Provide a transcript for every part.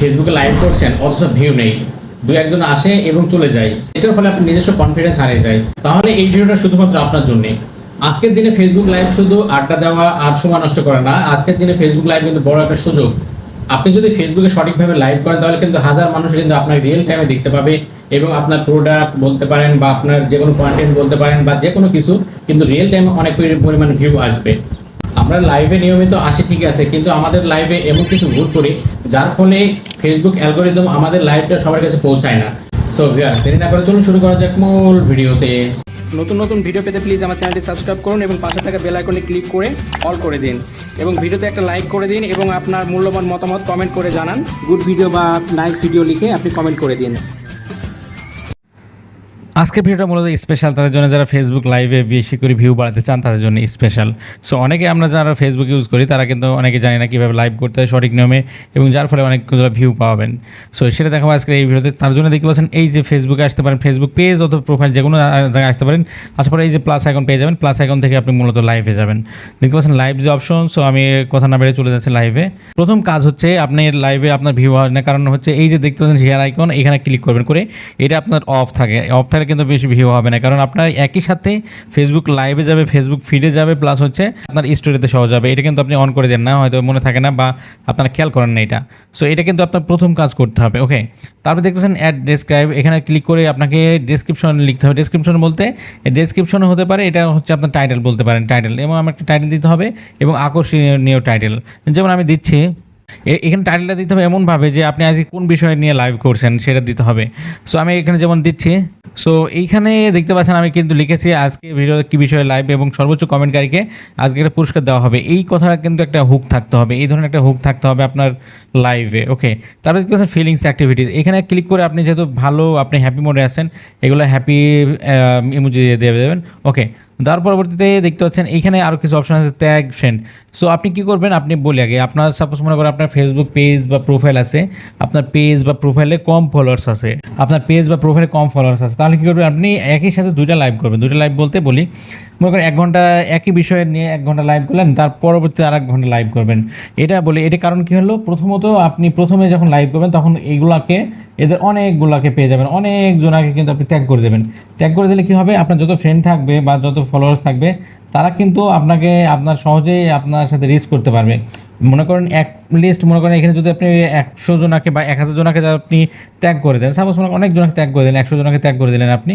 ফেসবুকে লাইভ করছেন, অথচ ভিউ নেই। দু একজন আসে এবং চলে যায়। এটার ফলে আপনার নিজস্ব কনফিডেন্স হারিয়ে যায়। তাহলে এই ভিডিওটা শুধুমাত্র আপনার জন্য। আজকের দিনে ফেসবুক লাইভ শুধু আড্ডা দেওয়া আর সময় নষ্ট করে না, আজকের দিনে ফেসবুক লাইভ কিন্তু বড় একটা সুযোগ। আপনি যদি ফেসবুকে সঠিকভাবে লাইভ করেন, তাহলে কিন্তু হাজার মানুষ কিন্তু আপনার রিয়েল টাইমে দেখতে পাবে এবং আপনার প্রোডাক্ট বলতে পারেন বা আপনার যে কোনো কন্টেন্ট বলতে পারেন বা যে কোনো কিছু কিন্তু রিয়েল টাইমে অনেক পরিমাণ ভিউ আসবে। আমরা লাইভে নিয়মিত আসি, ঠিক আছে, কিন্তু আমাদের লাইভে এমন কিছু ভুল করি, যার ফলে ফেসবুক অ্যালগোরিদম আমাদের লাইভটা সবার কাছে পৌঁছায় না। সো ভিউয়ার দেরি না করে চলুন শুরু করা যাক মূল ভিডিওতে। নতুন নতুন ভিডিও পেতে প্লিজ আমার চ্যানেলটি সাবস্ক্রাইব করুন এবং পাশে থাকা বেল আইকনে ক্লিক করে অল করে দিন। এবং ভিডিওতে একটা লাইক করে দিন এবং আপনার মূল্যবান মতামত কমেন্ট করে জানান। গুড ভিডিও বা নাইস ভিডিও লিখে আপনি কমেন্ট করে দিন। আজকের ভিডিওটা মূলত স্পেশাল তাদের জন্য যারা ফেসবুক লাইভে বেশি করে ভিউ বাড়াতে চান, তাদের জন্য স্পেশাল সো অনেকে আমরা যারা ফেসবুক ইউজ করি, তারা কিন্তু অনেকে জানি না কীভাবে লাইভ করতে হয় সঠিক নিয়মে এবং যার ফলে অনেকগুলো ভিউ পাবেন সো সেটা দেখাবো আজকের এই ভিডিওতে। তার জন্য দেখতে পাচ্ছেন, এই যে ফেসবুকে আসতে পারেন ফেসবুক পেজ অথবা প্রোফাইল যে কোনো জায়গায় আসতে পারেন আসার পরে এই যে প্লাস আইকন পেয়ে যাবেন প্লাস আইকন থেকে আপনি মূলত লাইভে যাবেন। দেখতে পাচ্ছেন লাইভ যে অপশন সো আমি কথা না বেড়ে চলে যাচ্ছি লাইভে প্রথম কাজ হচ্ছে আপনি লাইভে আপনার ভিউ না, কারণ হচ্ছে এই যে দেখতে পাচ্ছেন শেয়ার আইকন এখানে ক্লিক করবেন করে, এটা আপনার অফ থাকে। অফ থাকলে কিন্তু বেশি ভিউ হবে না। কারণ আপনার একই সাথে ফেসবুক লাইভে যাবে ফেসবুক ফিডে যাবে প্লাস হচ্ছে আপনার স্টোরিতে সহ যাবে। এটা কিন্তু আপনি অন করে দেন না, হয়তো মনে থাকে না বা আপনারা খেয়াল করেন না এটা। সো এটা কিন্তু আপনার প্রথম কাজ করতে হবে ওকে তারপর দেখতেছেন অ্যাড ডেসক্রাইব এখানে ক্লিক করে আপনাকে ডেসক্রিপশন লিখতে হবে। ডেসক্রিপশন বলতে ডেসক্রিপশন হতে পারে, এটা হচ্ছে আপনার টাইটেল বলতে পারেন টাইটেল এবং আমার একটা টাইটেল দিতে হবে, এবং আকর্ষণীয় টাইটেল যেমন আমি দিচ্ছি এখানে টাইটেলটা দিতে হবে এমনভাবে যে আপনি আজকে কোন বিষয় নিয়ে লাইভ করছেন সেটা দিতে হবে। সো আমি এখানে যেমন দিচ্ছি সো এইখানে দেখতে পাচ্ছেন আমি কিন্তু লিখেছি আজকে ভিডিও কী বিষয়ে লাইভ এবং সর্বোচ্চ কমেন্টকারীকে আজকে একটা পুরস্কার দেওয়া হবে। এই কথাটা কিন্তু একটা হুক থাকতে হবে, এই ধরনের একটা হুক থাকতে হবে আপনার লাইভে ওকে তারপরে দেখতে পাচ্ছেন ফিলিংস অ্যাক্টিভিটিস এখানে ক্লিক করে আপনি যেহেতু ভালো, আপনি হ্যাপি মোডে আছেন, এগুলো হ্যাপি ইমোজি দিয়ে দেবেন ওকে তার পরবর্তীতে দেখতে পাচ্ছেন এইখানে আরও কিছু অপশন আছে ট্যাগ ফ্রেন্ড সো আপনি কি করবেন? আপনি বলি আগে, আপনার সাপোজ মনে করেন আপনার ফেসবুক পেজ বা প্রোফাইল আছে, আপনার পেজ বা প্রোফাইলে কম ফলোয়ার্স আছে, আপনার পেজ বা প্রোফাইলে কম ফলোয়ার্স আছে, তাহলে কী করবেন? আপনি একই সাথে দুইটা লাইভ করবেন। দুইটা লাইভ বলতে বলি, মনে করেন এক ঘণ্টা একই বিষয়ে নিয়ে এক ঘণ্টা লাইভ করলেন, তার পরবর্তীতে আর এক ঘণ্টা লাইভ করবেন। এটা বলি, এটা কারণ কি হলো? প্রথমত আপনি প্রথমে যখন লাইভ করবেন, তখন এইগুলাকে এদের অনেকগুলাকে পেয়ে যাবেন অনেক জনাকে কিন্তু আপনি ত্যাগ করে দেবেন। ত্যাগ করে দিলে কী হবে? আপনার যত ফ্রেন্ড থাকবে বা যত ফলোয়ার্স থাকবে তারা কিন্তু আপনাকে, আপনার সহজেই আপনার সাথে রিচ করতে পারবে। মনে করেন এক লিস্ট মনে করেন এখানে যদি আপনি একশো জনাকে বা এক হাজার জনাকে আপনি ত্যাগ করে দেন সাপোজ মনে করেন অনেক জনকে ত্যাগ করে দিলেন, একশো জনকে ত্যাগ করে দিলেন আপনি,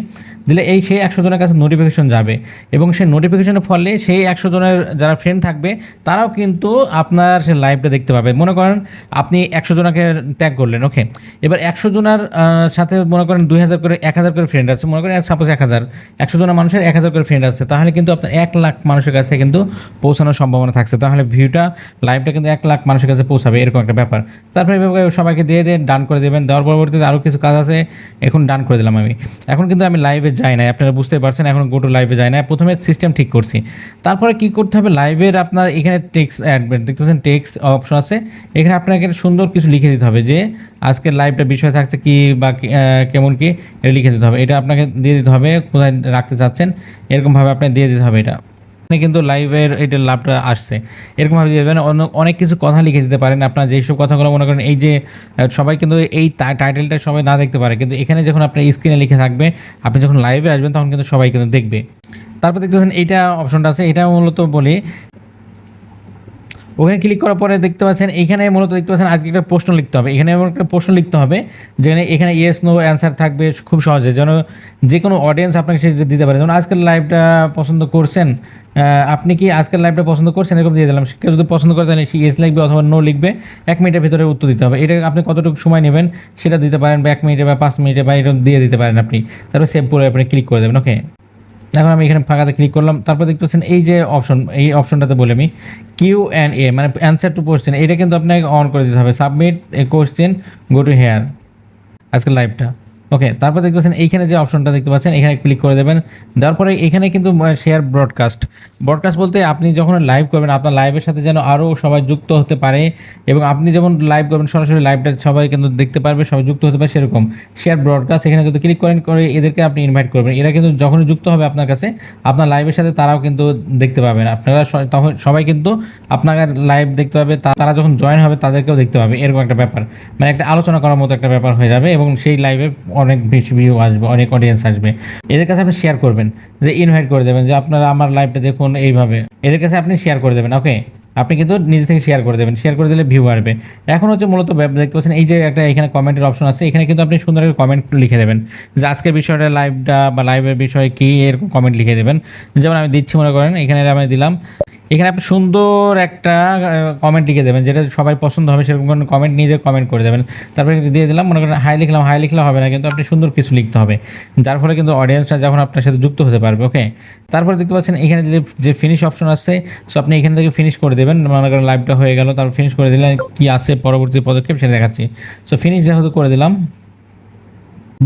দিলে এই সেই একশো জনের কাছে নোটিফিকেশন যাবে। এবং সেই নোটিফিকেশনের ফলে সেই একশো জনের যারা ফ্রেন্ড থাকবে, তারাও কিন্তু আপনার সেই লাইভটা দেখতে পাবে। মনে করেন আপনি একশো জনাকে ত্যাগ করলেন ওকে এবার একশো জনের সাথে মনে করেন দুই হাজার করে, এক হাজার করে ফ্রেন্ড আছে। মনে করেন সাপোজ এক হাজার, একশো জনের মানুষের এক হাজার করে ফ্রেন্ড আছে। তাহলে কিন্তু আপনার এক লাখ মানুষের কাছে কিন্তু পৌঁছানোর সম্ভাবনা থাকছে। তাহলে ভিউটা লাইভটা কিন্তু এক লাখ মানুষের কাছে পৌঁছাবে, এরকম একটা ব্যাপার। তারপরে এভাবে সবাইকে দিয়ে দিয়ে ডান করে দেবেন। দেওয়ার পরবর্তীতে আরও কিছু কাজ আছে, এখন ডান করে দিলাম আমি। এখন কিন্তু আমি লাইভে যাই না আপনারা বুঝতে পারছেন, এখন গোটু লাইভে যাই না প্রথমে সিস্টেম ঠিক করছি। তারপরে কি করতে হবে? লাইভের আপনার এখানে টেক্স অ্যাড দেখতে পাচ্ছেন টেক্স অপশন আছে। এখানে আপনাকে সুন্দর কিছু লিখে দিতে হবে যে আজকের লাইভটা বিষয় থাকছে কি বা কেমন কি, এটা লিখে দিতে হবে। এটা আপনাকে দিয়ে দিতে হবে, কোথায় রাখতে চাচ্ছেন, এরকমভাবে আপনাকে দিয়ে দিতে হবে এটা। এখানে কিন্তু লাইভের এটা লাভটা আসছে। এরকমভাবে ভাবে দেবেন অনেক কিছু কথা লিখে দিতে পারেন, আপনার যেসব কথাগুলো মনে করেন, এই যে সবাই কিন্তু এই টাইটেলটা সবাই না দেখতে পারে। কিন্তু এখানে যখন আপনার স্ক্রিনে লিখে থাকবে, আপনি যখন লাইভে আসবেন, তখন কিন্তু সবাই কিন্তু দেখবে। তারপর দেখতেছেন এইটা অপশনটা আছে। এটা মূলত বলি ওখানে ক্লিক করার পরে দেখতে পাচ্ছেন, এখানে মূলত দেখতে পাচ্ছেন আজকে একটা প্রশ্ন লিখতে হবে। এখানে এমন একটা প্রশ্ন লিখতে হবে, যেখানে, এখানে ইয়েস নো অ্যান্সার থাকবে খুব সহজে, যেন যে কোনো অডিয়েন্স আপনাকে সেটা দিতে পারে। যেমন আজকের লাইভটা পছন্দ করছেন আপনি কি আজকের লাইভটা পছন্দ করছেন? এরকম দিয়ে দিলাম। কেউ যদি পছন্দ করে তাহলে ইয়েস লিখবে অথবা নো লিখবে। এক মিনিটের ভিতরে উত্তর দিতে হবে। এটা আপনি কতটুকু সময় নেবেন সেটা দিতে পারেন বা এক মিনিটে বা পাঁচ মিনিটে বা এরকম দিয়ে দিতে পারেন আপনি। তারপর সেভ করে আপনি ক্লিক করে দেবেন ওকে এখন আমি এখানে ফাঁকাতে ক্লিক করলাম। তারপর দেখতে পাচ্ছেন এই যে অপশন এই অপশনটাতে বলে আমি কিউ অ্যান্ড এ মানে অ্যান্সার টু কোশ্চেন এটা কিন্তু আপনাকে অন করে দিতে হবে। Submit a question go to here আজকে লাইভটা ওকে তারপর দেখতে পাচ্ছেন, এইখানে যে অপশনটা দেখতে পাচ্ছেন, এখানে ক্লিক করে দেবেন। দেওয়ার পরে এখানে কিন্তু শেয়ার ব্রডকাস্ট ব্রডকাস্ট বলতে আপনি যখন লাইভ করবেন, আপনার লাইভের সাথে যেন আরও সবাই যুক্ত হতে পারে এবং আপনি যেমন লাইভ করবেন, সরাসরি লাইভটা সবাই কিন্তু দেখতে পারবে, সবাই যুক্ত হতে পারে সেরকম। শেয়ার ব্রডকাস্ট এখানে যদি ক্লিক করেন, করে এদেরকে আপনি ইনভাইট করবেন। এরা কিন্তু যখনই যুক্ত হবে আপনার কাছে, আপনার লাইভের সাথে তারাও কিন্তু দেখতে পাবেন। আপনারা তখন সবাই কিন্তু আপনার লাইভ দেখতে পাবে তারা যখন জয়েন হবে, তাদেরকেও দেখতে পাবে। এরকম একটা ব্যাপার। মানে একটা আলোচনা করার মতো একটা ব্যাপার হয়ে যাবে এবং সেই লাইভে অনেক বেশি ভিউ আসবে, অনেক অডিয়েন্স আসবে। এদের কাছে আপনি শেয়ার করবেন, যে ইনভাইট করে দেবেন, যে আপনারা আমার লাইভটা দেখুন এইভাবে। এদের কাছে আপনি শেয়ার করে দেবেন ওকে আপনি কিন্তু নিজে থেকে শেয়ার করে দেবেন শেয়ার করে দিলে ভিউ আসবে এখন হচ্ছে মূলত দেখতে পাচ্ছেন, এই যে একটা এখানে কমেন্টের অপশন আছে, এখানে কিন্তু আপনি সুন্দর একটা কমেন্ট লিখে দেবেন। যে আজকের বিষয়টা লাইভটা বা লাইভের বিষয়ে কী, এরকম কমেন্ট লিখে দেবেন। যেমন আমি দিচ্ছি, মনে করেন, এখানে আমি দিলাম এখানে আপনি সুন্দর একটা কমেন্ট লিখে দেবেন, যেটা সবাই পছন্দ হবে, সেরকম কোনো কমেন্ট নিজে কমেন্ট করে দেবেন। তারপরে দিয়ে দিলাম, মনে করেন হাই লিখলাম হাই লিখলে হবে না, কিন্তু আপনি সুন্দর কিছু লিখতে হবে। যার ফলে কিন্তু অডিয়েন্সটা যখন আপনার সাথে যুক্ত হতে পারবে ওকে তারপরে দেখতে পাচ্ছেন, এখানে যে যে ফিনিশ অপশন আছে সো আপনি এখান থেকে ফিনিশ করে দেবেন, মনে করেন লাইভটা হয়ে গেল, তারপর ফিনিশ করে দিলেন, কি আছে পরবর্তী পদক্ষেপ সেটা দেখাচ্ছি। সো ফিনিশ যেহেতু করে দিলাম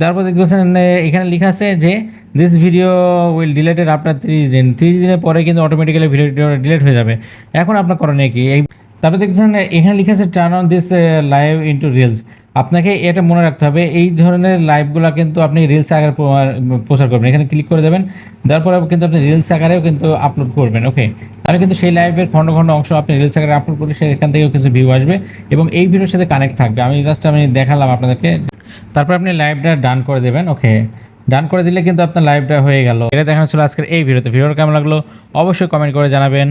তারপর দেখতে পাচ্ছেন এখানে লেখা আছে যে দিস ভিডিও উইল ডিলেটেড আপনার তিরিশ দিন। তিরিশ দিনের পরে কিন্তু অটোমেটিক্যালি ভিডিও ডিলেট হয়ে যাবে। এখন আপনার করণীয় কি? এই তারপর দেখছেন এখানে লেখা আছে turn on this live into reels আপনাকে এটা মনে রাখতে হবে, এই ধরনের লাইভগুলো কিন্তু আপনি রিলস আকারে প্রচার করবেন। এখানে ক্লিক করে দেবেন দেওয়ার পরে কিন্তু আপনি রিলস আকারেও কিন্তু আপলোড করবেন ওকে তাহলে কিন্তু সেই লাইভের খণ্ড খণ্ড অংশ আপনি রিলস আকারে আপলোড করলে সেখান থেকেও কিছু ভিউ আসবে এবং এই ভিডিওর সাথে কানেক্ট থাকবে। আমি জাস্ট আমি দেখালাম আপনাদেরকে। তারপর আপনি লাইভটা ডান করে দেবেন ওকে ডান করে দিলে কিন্তু আপনার লাইভটা হয়ে গেল। এটা দেখানো ছিল আজকের এই ভিডিওতে। ভিডিওটা কেমন লাগল? অবশ্যই কমেন্ট করে জানাবেন।